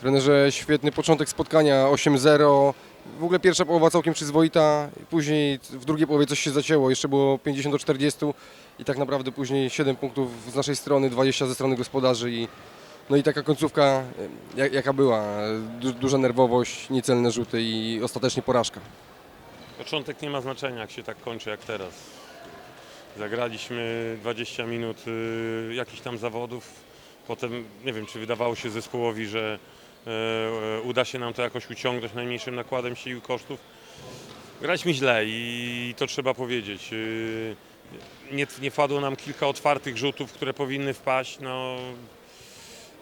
Trenerze, świetny początek spotkania, 8-0. W ogóle pierwsza połowa całkiem przyzwoita, później w drugiej połowie coś się zacięło, jeszcze było 50 do 40 i tak naprawdę później 7 punktów z naszej strony, 20 ze strony gospodarzy i no i taka końcówka jak, jaka była, du, duża nerwowość, niecelne rzuty i ostatecznie porażka. Początek nie ma znaczenia, jak się tak kończy jak teraz. Zagraliśmy 20 minut y, jakichś tam zawodów. Potem nie wiem, czy wydawało się zespołowi, że uda się nam to jakoś uciągnąć najmniejszym nakładem sił i kosztów. Graliśmy źle i to trzeba powiedzieć. Y, Nie, nie wpadło nam kilka otwartych rzutów, które powinny wpaść. No,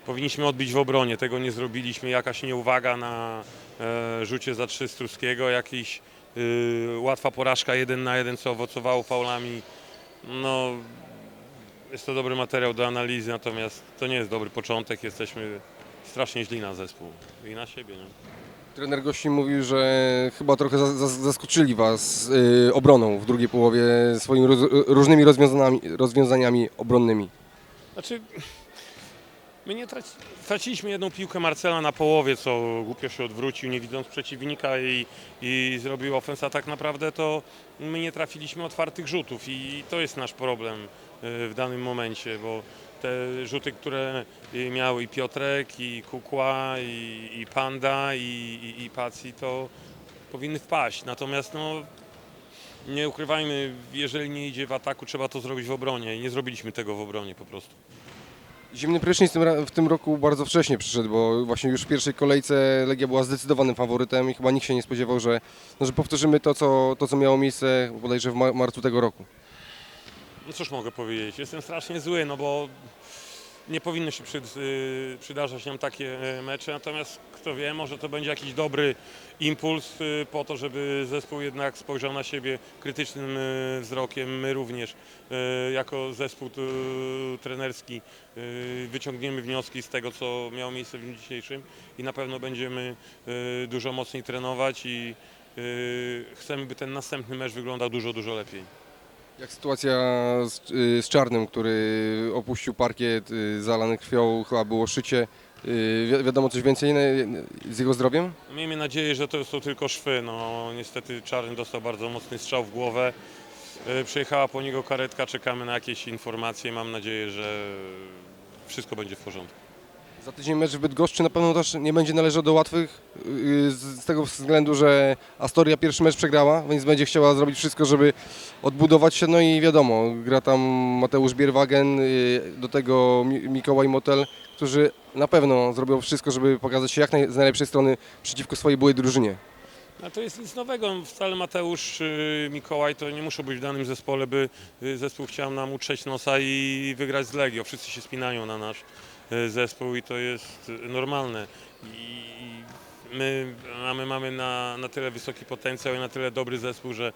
powinniśmy odbić w obronie, tego nie zrobiliśmy. Jakaś nieuwaga na e, rzucie za trzy Struskiego, jakiś łatwa porażka jeden na jeden, co owocowało faulami. No, jest to dobry materiał do analizy, natomiast to nie jest dobry początek. Jesteśmy strasznie źli na zespół i na siebie. Nie? Trener gości mówił, że chyba trochę za- za- zaskoczyli Was y, obroną w drugiej połowie swoimi roz, różnymi rozwiązaniami, rozwiązaniami obronnymi. Znaczy, my nie traci, traciliśmy jedną piłkę Marcela na połowie, co głupio się odwrócił, nie widząc przeciwnika i, i zrobił ofensa. Tak naprawdę to my nie trafiliśmy otwartych rzutów i to jest nasz problem y, w danym momencie, bo te rzuty, które miał i Piotrek, i Kukła, i, i Panda, i, i, i Paci, to powinny wpaść. Natomiast no, nie ukrywajmy, jeżeli nie idzie w ataku, trzeba to zrobić w obronie i nie zrobiliśmy tego w obronie po prostu. Zimny prysznic w tym, roku bardzo wcześnie przyszedł, bo właśnie już w pierwszej kolejce Legia była zdecydowanym faworytem i chyba nikt się nie spodziewał, że, no, że powtórzymy to co, to, co miało miejsce bodajże w ma- marcu tego roku. No cóż mogę powiedzieć, jestem strasznie zły, no bo nie powinny się przy, y, przydarzać nam takie y, mecze, natomiast kto wie, może to będzie jakiś dobry impuls y, po to, żeby zespół jednak spojrzał na siebie krytycznym y, wzrokiem. My również jako zespół trenerski wyciągniemy wnioski z tego, co miało miejsce w dniu dzisiejszym i na pewno będziemy dużo mocniej trenować i chcemy, by ten następny mecz wyglądał dużo, dużo lepiej. Jak sytuacja z, y, z Czarnym, który opuścił parkiet y, zalany krwią, chyba było szycie. Y, wi- wiadomo coś więcej z jego zdrowiem? Miejmy nadzieję, że to są tylko szwy. No, niestety Czarny dostał bardzo mocny strzał w głowę. Przyjechała po niego karetka, czekamy na jakieś informacje. Mam nadzieję, że wszystko będzie w porządku. Za tydzień mecz w Bydgoszczy na pewno też nie będzie należał do łatwych, yy, z tego względu, że Astoria pierwszy mecz przegrała, więc będzie chciała zrobić wszystko, żeby odbudować się. No i wiadomo, gra tam Mateusz Bierwagen, yy, do tego Mi- Mikołaj Motel, którzy na pewno zrobią wszystko, żeby pokazać się jak naj, z najlepszej strony przeciwko swojej byłej drużynie. A to jest nic nowego. Wcale Mateusz, y, Mikołaj to nie muszą być w danym zespole, by zespół chciał nam utrzeć nosa i wygrać z Legio. Wszyscy się spinają na nasz zespół i to jest normalne. I my mamy, mamy na, na tyle wysoki potencjał i na tyle dobry zespół, że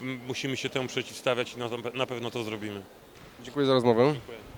musimy się temu przeciwstawiać i na, na pewno to zrobimy. Dziękuję za rozmowę. Dziękuję.